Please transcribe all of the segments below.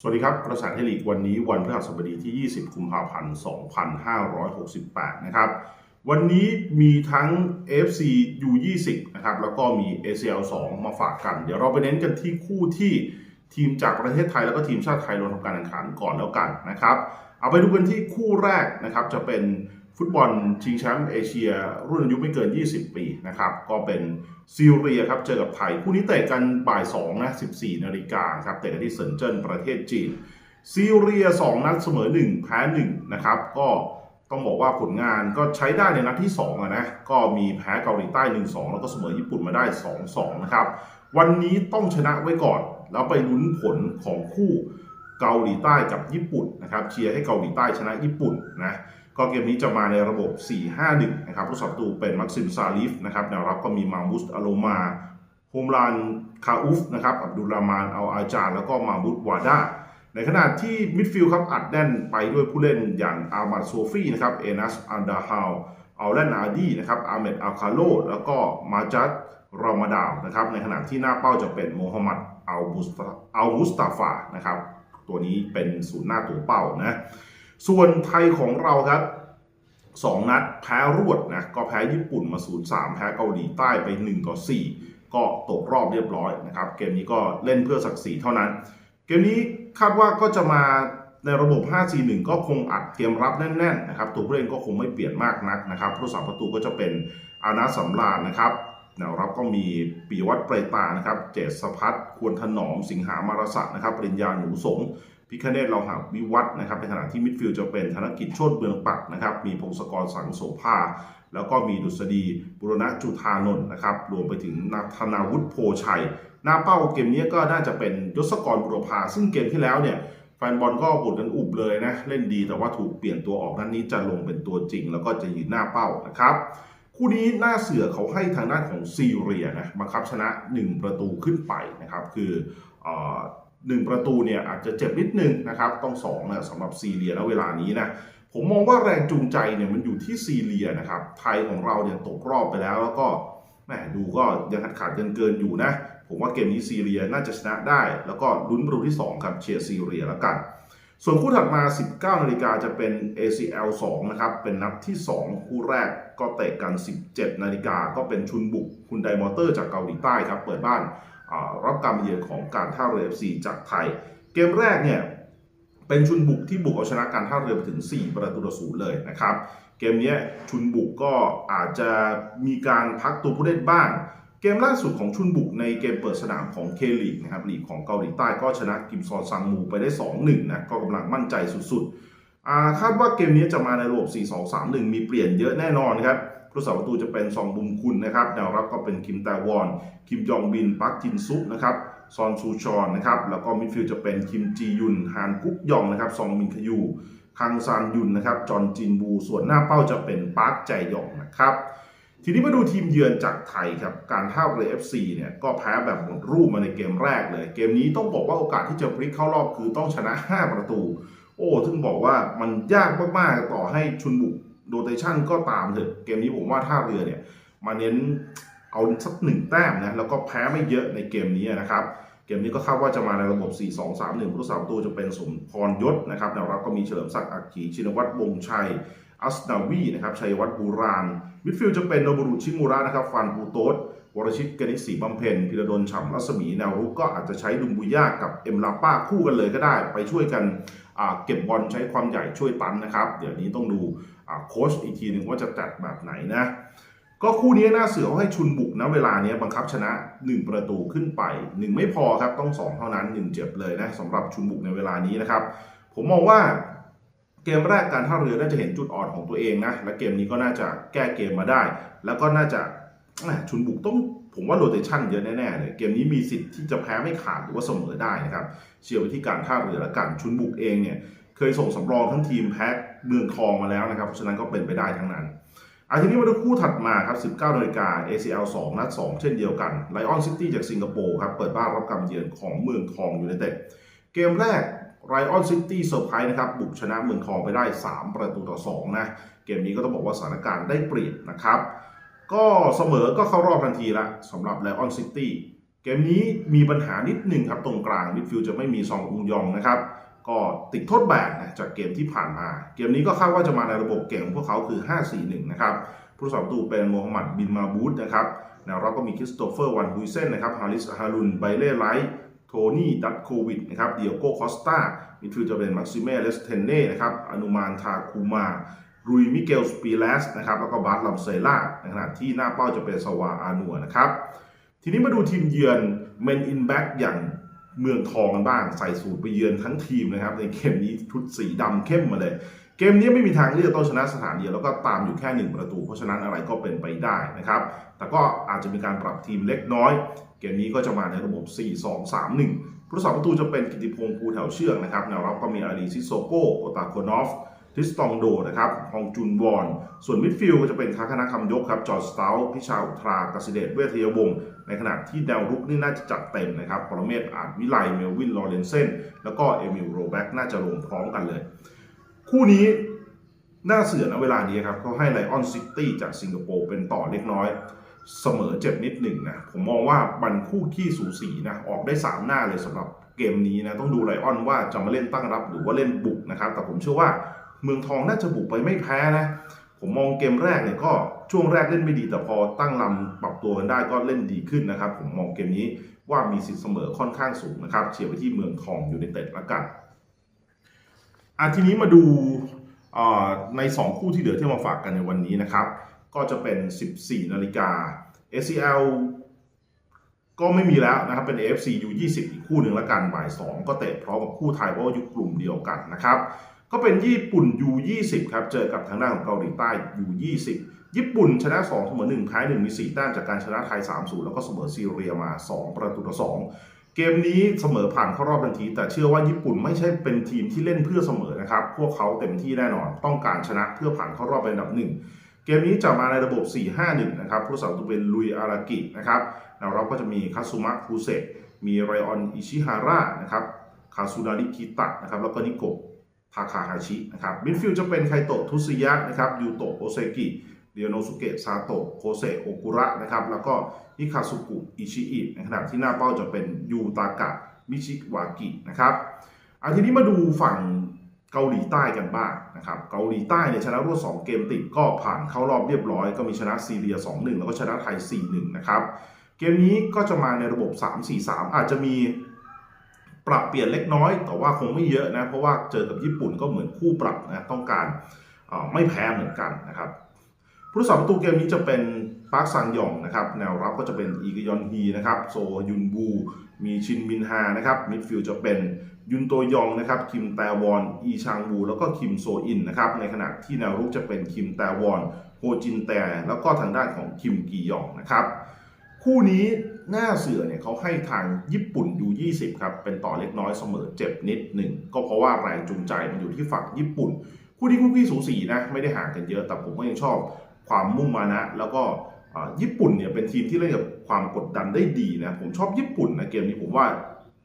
สวัสดีครับ ประสานเทลีกวันนี้วันพฤหัสบดีที่ 20 กุมภาพันธ์ 2568 นะครับ วันนี้มีทั้ง FC U20 นะครับ แล้วก็มี ACL 2 มาฝากกัน เดี๋ยวเราไปเน้นกันที่คู่ที่ทีมจากประเทศไทยแล้วก็ทีมชาติไทยลงทำการแข่งขันก่อนแล้วกันนะครับ เอาไปดูกันที่คู่แรกนะครับ จะเป็น ฟุตบอลชิงแชมป์เอเชีย รุ่นอายุไม่เกิน 20 ปีนะครับ ก็เป็นซีเรียครับเจอกับไทย คู่นี้เตะกันบ่าย2นะ14 นาฬิกาครับเตะกันที่เซินเจิ้นประเทศจีน ซีเรีย 2 นัดเสมอ 1 แพ้ 1 นะครับ ก็ต้องบอกว่าผลงานก็ใช้ได้ในนัดที่2อะนะ ก็มีแพ้เกาหลีใต้ 1-2 แล้วก็เสมอญี่ปุ่นมาได้ 2-2 นะครับ วันนี้ต้องชนะไว้ก่อน แล้วไปลุ้นผลของคู่เกาหลีใต้กับญี่ปุ่นนะครับเชียร์ให้เกาหลีใต้ชนะญี่ปุ่นนะ ก็เกมนี้จะมาในระบบ 4-5-1 นะครับผู้สับตูเป็นมักซิมซาลิฟนะครับแนวรับก็มีมามุสอโลมาโฮมลานคาอุฟนะครับอับดุลรามานเอัลอาจาร์แล้วก็มาบุตวาดาในขณะที่มิดฟิลด์ครับอัดแน่นไปด้วยผู้เล่นอย่างอามาดโซฟีนะครับเอนัสอันดาฮาวอัลแลนอาดีนะครับอาเมดอัลคาโลแล้วก็มาจัดรอมาดาวนะครับในขณะที่หน้าเป้าจะเป็นโมฮัมหมัดอัลมุสตาอัลมุสตาฟานะครับตัวนี้เป็นศูนย์หน้าตัวเป้านะ ส่วนไทยของเราครับ2นัดแพ้รวดนะก็แพ้ญี่ปุ่นมา 0-3 แพ้เกาหลีใต้ไป 1 ต่อ 4 ก็ตกรอบเรียบร้อยนะครับ เกมนี้ก็เล่นเพื่อศักดิ์ศรีเท่านั้น เกมนี้คาดว่าก็จะมาในระบบ 5-4-1 ก็คงอัดเกมรับแน่นๆนะครับ ตัวผู้เล่นก็คงไม่เปลี่ยนมากนักนะครับผู้สาประตูก็จะเป็นอานาสำราญนะครับแนวรับก็มีปีวัฒน์เปรตานะครับ เจษสพัฒน์ควรถนอมสิงหามารสะนะครับปริญญาหนูสง พิคเนตเราหาวิวัฒนะครับในขณะที่มิดฟิลด์จะเป็นธนกิจโชติเมืองปักนะครับ มีพงศกรสังโสภา แล้วก็มีดุษฎีบุรณะจุธานนท์นะครับ รวมไปถึงนัทนาวุฒิโพชัย หน้าเป้าเกมนี้ก็น่าจะเป็นยศกรบุรพา ซึ่งเกมที่แล้วเนี่ยแฟนบอลก็บ่นกันอุบเลยนะ เล่นดีแต่ว่าถูกเปลี่ยนตัวออกนั้นนี้จะลงเป็นตัวจริง แล้วก็จะยืนหน้าเป้านะครับคู่นี้หน้าเสือเขาให้ทางด้านของซีเรียนะบังคับชนะ 1 ประตูขึ้นไปนะครับ คืออ อหนึ่งประตูเนี่ยอาจจะเจ็บนิดนึงนะครับต้องสองนะสำหรับซีเรียแล้วเวลานี้นะผมมองว่าแรงจูงใจเนี่ยมันอยู่ที่ซีเรียนะครับไทยของเราเนี่ยตกรอบไปแล้วแล้วก็แหมดูก็ยังขาดขาดเกินเกินอยู่นะผมว่าเกมนี้ซีเรียน่าจะชนะได้ แล้วก็ลุ้นประตูที่2ครับเชียร์ซีเรียแล้วกัน ส่วนคู่ถัดมา 19 นาฬิกาจะเป็น ACL 2 นะครับ เป็นนัดที่ 2 คู่แรกก็เตะกัน 17 นาฬิกาก็เป็นชุนบุกคุณไดมอเตอร์จากเกาหลีใต้ครับ เปิดบ้าน รับการมาเยือนของการท่าเรือ FC จากไทย เกมแรกเนี่ยเป็นชุนบุกที่บุกเอาชนะการท่าเรือไปถึง 4 ประตูต่อศูนย์เลยนะครับ เกมนี้ชุนบุกก็อาจจะมีการพักตัวผู้เล่นบ้าง เกมล่าสุดของชุนบุกในเกมเปิดสนามของเคลีกนะครับลีกของเกาหลีใต้ก็ชนะกิมซอนซังมูไปได้ 2-1นะก็กำลังมั่นใจสุดๆคาดว่าเกมนี้จะมาในระบบ 4-2-3-1 มีเปลี่ยนเยอะแน่นอนครับ ผู้สาประตูจะเป็นซองบุมคุณนะครับแนวรับก็เป็นคิมแตวอน คิมยองบิน ปักจินซุปนะครับซอนซูชอนนะครับแล้วก็มิดฟิลด์จะเป็นคิมจียุนฮานกุ๊กยองนะครับซองมินคยูคังซานยุนนะครับจอนจินบู ส่วนหน้าเป้าจะเป็นปาร์คใจยองนะครับทีนี้มาดูทีมเยือนจากไทยครับ การท่าเรือ FC เนี่ยก็แพ้แบบหมดรูปมาในเกมแรกเลย เกมนี้ต้องบอกว่าโอกาสที่จะพลิกเข้ารอบคือต้องชนะ 5 ประตู โอ้ถึงบอกว่ามันยากมากๆต่อให้ชุนบุก โดเตชันก็ตามเถอะเกมนี้ผมว่าท่าเรือเนี่ยมาเน้นเอาสักหนึ่งแต้มนะแล้วก็แพ้ไม่เยอะในเกมนี้นะครับเกมนี้ก็คาดว่าจะมาในระบบ 4-2-3-1ผู้รักษาประตูจะเป็นสมพรยศนะครับแนวรับก็มีเฉลิมศักดิ์อักขีชินวัตรวงชัยอัสนาวีนะครับชัยวัฒน์บูรานมิดฟิลด์จะเป็นโนบุรุชิมูระนะครับฟันปูโตสวรชิตกนิษฐ์ศรีบำเพ็ญพิรดลฉ่ำรัศมีแนวรุกก็อาจจะใช้ดุมบุย่ากับเอ็มลาป้าคู่กันเลยก็ได้ ไปช่วยกันเก็บบอลใช้ความใหญ่ช่วยตันนะครับ เดี๋ยวนี้ต้องดู โค้ชอีกทีหนึ่งว่าจะจัดแบบไหนนะ ก็คู่นี้น่าเสือเขาให้ชุนบุกนะเวลานี้บังคับชนะ 1 ประตูขึ้นไป 1 ไม่พอครับต้อง 2 เท่านั้น 1 เจ็บเลยนะสำหรับชุนบุกในเวลานี้นะครับ ผมมองว่าเกมแรกการท่าเรือน่าจะเห็นจุดอ่อนของตัวเองนะและเกมนี้ก็น่าจะแก้เกมมาได้ แล้วก็น่าจะชุนบุกต้องผมว่าโรเตชันเยอะแน่ๆเลยเกมนี้มีสิทธิ์ที่จะแพ้ไม่ขาดหรือว่าเสมอได้นะครับเชียร์ไปที่การท่าเรือและกันชุนบุกเองเนี่ยเคยส่งสำรองทั้งทีมแพ้ เมืองทองมาแล้วนะครับ เพราะฉะนั้นก็เป็นไปได้ทั้งนั้นอาทีนี้มาดูคู่ถัดมาครับ 19นาฬิกา ACL 2 นัด 2 เช่นเดียวกันไลออนซิตี้จากสิงคโปร์ครับ เปิดบ้านรับการเยือนของเมืองทองยูไนเต็ด เกมแรกไรออนซิตี้เซอร์ไพรส์นะครับ บุกชนะเมืองทองไปได้ 3 ประตูต่อ 2 นะ เกมนี้ก็ต้องบอกว่าสถานการณ์ได้เปรียบนะครับ ก็เสมอก็เข้ารอบทันทีละสำหรับไลออนซิตี้ เกมนี้มีปัญหานิดหนึ่งครับตรงกลางมิดฟิลด์จะไม่มีซองอุงยองนะครับ ก็ติดโทษแบนนะจากเกมที่ผ่านมา เกมนี้ก็คาดว่าจะมาในระบบเก่งของพวกเขาคือ 5-4-1 นะครับผู้รักษาประตูเป็นโมฮัมหมัดบินมาบูตนะครับแนวรับก็มีคริสโตเฟอร์วันฮุยเซนนะครับฮาริสฮารุนไบเล่ไลท์โทนี่ดัตโควิดนะครับเดียโก้คอสตามิดฟิลด์จะเป็นมักซิเม่เลสเทนเน่นะครับอนุมานทาคูมารุยมิเกลสปีเลสนะครับแล้วก็บาร์ลัมเซล่าในขณะที่หน้าเป้าจะเป็นสวาอานัวนะครับ ทีนี้มาดูทีมเยือนเมนอินแบ็กอย่าง เมืองทองกันบ้างใส่สูตรไปเยือนทั้งทีมนะครับ ในเกมนี้ชุดสีดำเข้มมาเลย เกมนี้ไม่มีทางเลือกต้องชนะสถานเดียวแล้วก็ตามอยู่แค่หนึ่งประตู เพราะฉะนั้นอะไรก็เป็นไปได้นะครับ แต่ก็อาจจะมีการปรับทีมเล็กน้อย เกมนี้ก็จะมาในระบบ 4-2-3-1 ผู้รักษาประตูจะเป็นกิติพงศ์ภูแถวเชือกนะครับแนวรับก็มีอารีซิโซโกโอตาโคนอฟทิสตองโดนะครับฮองจุนวอน ส่วนมิดฟิลด์ก็จะเป็นคาคณะคำยกครับ จอร์จสตาพิชาอุทรากสิเดชเวทยวงศ์ ในขณะที่แนวรุกนี่น่าจะจัดเต็มนะครับปรเมศอาจวิไลเมลวินลอเรนเซนแล้วก็เอมิลโรแบ็กน่าจะลงพร้อมกันเลย คู่นี้น่าเสือนะเวลานี้ครับเขาให้ไลออนซิตี้จากสิงคโปร์เป็นต่อเล็กน้อย เสมอเจ็บนิดหนึ่งนะผมมองว่าบันคู่ขี้สูสีนะออกได้ 3 หน้าเลยสำหรับเกมนี้นะต้องดูไลออนว่าจะมาเล่นตั้งรับหรือว่าเล่นบุกนะครับแต่ผมเชื่อว่าเมืองทองน่าจะบุกไปไม่แพ้นะ ผมมองเกมแรกเนี่ยก็ช่วงแรกเล่นไม่ดีแต่พอตั้งลำปรับตัวกันได้ก็เล่นดีขึ้นนะครับ ผมมองเกมนี้ว่ามีสิทธิ์เสมอค่อนข้างสูงนะครับเชียร์ไปที่เมืองทองอยู่ในเต็ดละกันอะทีนี้มาดูใน 2 คู่ที่เหลือที่มาฝากกันในวันนี้นะครับ ก็จะเป็น 14 นาฬิกา ACL ก็ไม่มีแล้วนะครับ เป็น AFC U20 อีกคู่หนึ่งละกันบ่าย 2 ก็เตะพร้อมกับคู่ไทยเพราะว่าอยู่กลุ่มเดียวกันนะครับ ก็เป็นญี่ปุ่น U20 ครับ เจอกับทางด้านของเกาหลีใต้ U20 ญี่ปุ่นชนะ2เสมอ1แพ้1มี4แต้มจากการชนะไทย 3-0 แล้วก็เสมอซีเรียมา 2 ประตูต่อ2เกมนี้เสมอผ่านเข้ารอบทันที แต่เชื่อว่าญี่ปุ่นไม่ใช่เป็นทีมที่เล่นเพื่อเสมอนะครับ พวกเขาเต็มที่แน่นอน ต้องการชนะเพื่อผ่านเข้ารอบเป็นอันดับหนึ่ง เกมนี้จะมาในระบบ 4-5-1 นะครับ ผู้สาประตูเป็นลุยอารากินะครับแนวรับก็จะมีคาซุมะคูเซะมีไรออนอิชิฮาระนะครับ คาซูดาริคิตะนะครับ แล้วก็นิโกะ ทาคาฮาชินะครับมิดฟิลด์จะเป็นไคโตะทุสยะนะครับยูโตะโอเซกิเรียโนสุเกะซาโตะโคเซโอกุระนะครับแล้วก็ฮิคาสุกุอิชิอิในขณะที่หน้าเป้าจะเป็นยูตากะมิชิวากินะครับอันทีนี้มาดูฝั่งเกาหลีใต้กันบ้างนะครับเกาหลีใต้เนี่ยชนะรวด2เกมติดก็ผ่านเข้ารอบเรียบร้อย ก็มีชนะซีเรีย 2-1 แล้วก็ชนะไทย 4-1 นะครับเกมนี้ก็จะมาในระบบ 3-4-3 อาจจะมี ปรับเปลี่ยนเล็กน้อย แต่ว่าคงไม่เยอะนะ เพราะว่าเจอกับญี่ปุ่นก็เหมือนคู่ปรับนะต้องการไม่แพ้เหมือนกันนะครับผู้รักษาประตูเกมนี้จะเป็นปาร์คซังยองนะครับแนวรับก็จะเป็นอีกยอนฮีนะครับโซยุนบูมีชินมินฮานะครับมิดฟิลด์จะเป็นยุนโตยองนะครับคิมแตวอน อีชางบูแล้วก็คิมโซอินนะครับในขณะที่แนวรุกจะเป็นคิมแตวอนโฮจินแตแล้วก็ทางด้านของคิมกียองนะครับ คู่นี้หน้าเสือเนี่ยเขาให้ทางญี่ปุ่นยู่20 ครับ เป็นต่อเล็กน้อยเสมอเจ็บนิดหนึ่ง ก็เพราะว่าแรงจูงใจมันอยู่ที่ฝั่งญี่ปุ่น คู่นี้คู่ขี้สูสีนะ ไม่ได้ห่างกันเยอะ แต่ผมก็ยังชอบความมุ่งมานะ แล้วก็ญี่ปุ่นเนี่ยเป็นทีมที่เล่นกับความกดดันได้ดีนะ ผมชอบญี่ปุ่นนะเกมนี้ผมว่า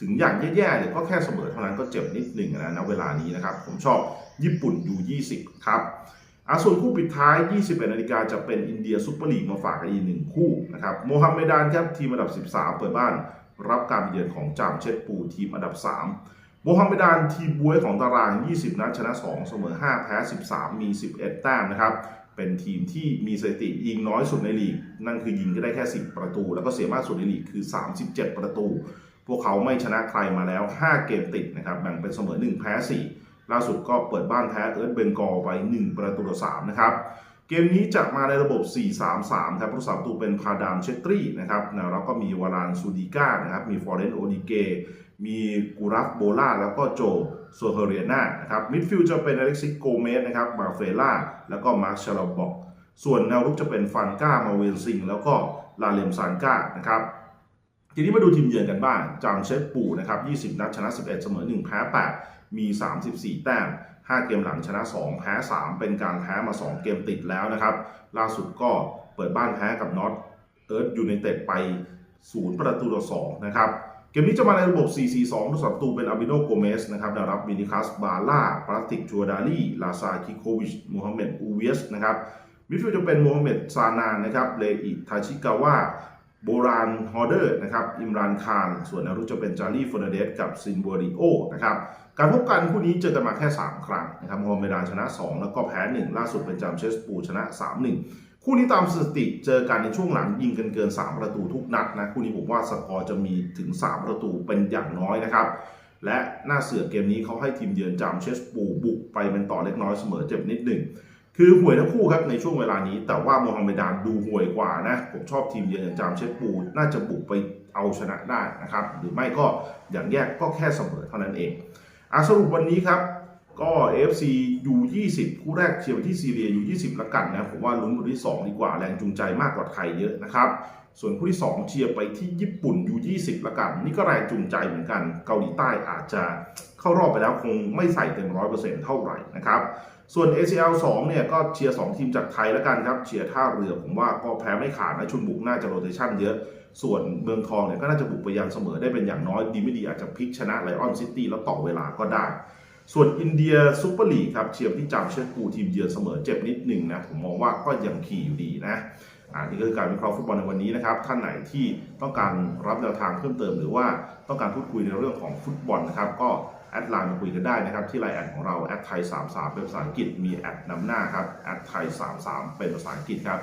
ถึงอย่างแย่ๆเนี่ยก็แค่เสมอเท่านั้นก็เจ็บนิดหนึ่งนะณเวลานี้นะครับ ผมชอบญี่ปุ่นยู่20 ครับ อะส่วนคู่ปิดท้าย 21นาฬิกาจะเป็นอินเดียซุปเปอร์ลีกมาฝากกันอีกหนึ่งคู่นะครับโมฮัมเหม็ดานครับทีมอันดับ 13 เปิดบ้าน รับการเยือนของจามเชดปูทีมอันดับ 3 โมฮัมเหม็ดานทีมบวยของตาราง 20 นัดชนะ 2 เสมอ 5 แพ้ 13 มี 11 แต้มนะครับ เป็นทีมที่มีสถิติยิงน้อยสุดในลีก นั่นคือยิงก็ได้แค่ 10 ประตู แล้วก็เสียมากสุดในลีกคือ 37 ประตู พวกเขาไม่ชนะใครมาแล้ว 5 เกมติดนะครับแบ่งเป็นเสมอ 1 แพ้ 4 ล่าสุดก็เปิดบ้านแพ้เอิร์ธเบงกอลไป 1 ประตูต่อ3นะครับ เกมนี้จะมาในระบบ 4-3-3 ครับผู้รักษาประตูเป็นพาดามเชตรีนะครับนะแล้วก็มีวารานซูดิก้านะครับ มีฟอร์เรนโอดิเก มีกูรัฟโบล่าแล้วก็โจโซเฮเรียนานะครับ มิดฟิลด์จะเป็นอเล็กซิสโกเมสนะครับ มาเฟล่า แล้วก็มาร์คชาลาบอก ส่วนแนวรุกจะเป็นฟันก้า มาเวนซิง แล้วก็ลาเลมซานก้านะครับทีนี้มาดูทีมเยือนกันบ้างจางเชฟปูนะครับ 20 นัดชนะ 11 เสมอ 1 แพ้ 8มี 34 แต้ม 5 เกมหลังชนะ 2 แพ้ 3 เป็นการแพ้มา 2 เกมติดแล้วนะครับ ล่าสุดก็เปิดบ้านแพ้กับน็อตเอิร์ธยูไนเต็ดไป 0 ประตูต่อ 2 นะครับ เกมนี้จะมาในระบบ 4-4-2ผู้สับตูเป็นอาบิโนโกเมสนะครับได้รับมินิคัส บาล่าปราติกจูดาลีลาซาคิโควิช มูฮัมเหม็ด อูเวสนะครับ มิดฟิลด์จะเป็นโมฮัมเหม็ด ซานานนะครับ เลอิทาชิกาวะ โบราณฮอเดอร์นะครับอิมรานคาร ส่วนอารุจะเป็นจารีฟอร์เดสกับซินบัวริโอนะครับการพบกันคู่นี้เจอกันมาแค่ 3 ครั้งนะครับฮัมเมดานชนะ 2 แล้วก็แพ้ 1 ล่าสุดเป็นจามเชสปูชนะ 3-1 คู่นี้ตามสถิติเจอกันในช่วงหลังยิงกันเกิน 3 ประตูทุกนัดนะคู่นี้ผมว่าสกอร์จะมีถึง 3 ประตูเป็นอย่างน้อยนะครับและหน้าเสือเกมนี้เขาให้ทีมเยือนจามเชสปูบุกไปเป็นต่อเล็กน้อยเสมอเจ็บนิดหนึ่ง คือห่วยทั้งคู่ครับในช่วงเวลานี้ แต่ว่าโมฮัมเหมดานดูห่วยกว่านะ ผมชอบทีมเยือนจามเชสปูน่าจะบุกไปเอาชนะได้นะครับ หรือไม่ก็อย่างแยกก็แค่เสมอเท่านั้นเองอะสรุปวันนี้ครับก็ AFC U20 คู่แรกเชียร์ไปที่ซีเรีย U20 ละกันนะผมว่าลุ้นคู่ที่ 2 ดีกว่าแรงจูงใจมากกว่าไทยเยอะนะครับ ส่วนคู่ที่ 2 เชียร์ไปที่ญี่ปุ่น U20 ละกัน นี่ก็แรงจูงใจเหมือนกัน เกาหลีใต้อาจจะ เข้ารอบไปแล้วคงไม่ใส่เต็ม100%เปอร์เซ็นต์เท่าไหร่นะครับ ส่วน ACL 2 เนี่ยก็เชียร์2ทีมจากไทยแล้วกันครับ เชียร์ท่าเรือผมว่าก็แพ้ไม่ขาดนะชุนบุกน่าจะโรเตชันเยอะ ส่วนเมืองทองเนี่ยก็น่าจะบุกไปยังเสมอได้เป็นอย่างน้อยดีไม่ดีอาจจะพลิกชนะไลออนซิตี้แล้วต่อเวลาก็ได้ ส่วนอินเดียซูเปอร์ลีกครับเชียร์ที่จามเชสปูทีมเยือนเสมอเจ็บนิดหนึ่งนะผมมองว่าก็ยังขี่อยู่ดีนะอ่านี่ก็คือการวิเคราะห์ฟุตบอลในวันนี้นะครับ ท่านไหนที่ต้องการรับแนวทางเพิ่มเติม หรือว่าต้องการพูดคุยในเรื่องของฟุตบอลนะครับ ก็ แอดไลน์มาคุยกันได้นะครับที่ไลน์แอดของเราแอดไทยสามสามเป็นภาษาอังกฤษมีแอดนำหน้าครับแอดไทยสามสามเป็นภาษาอังกฤษครับ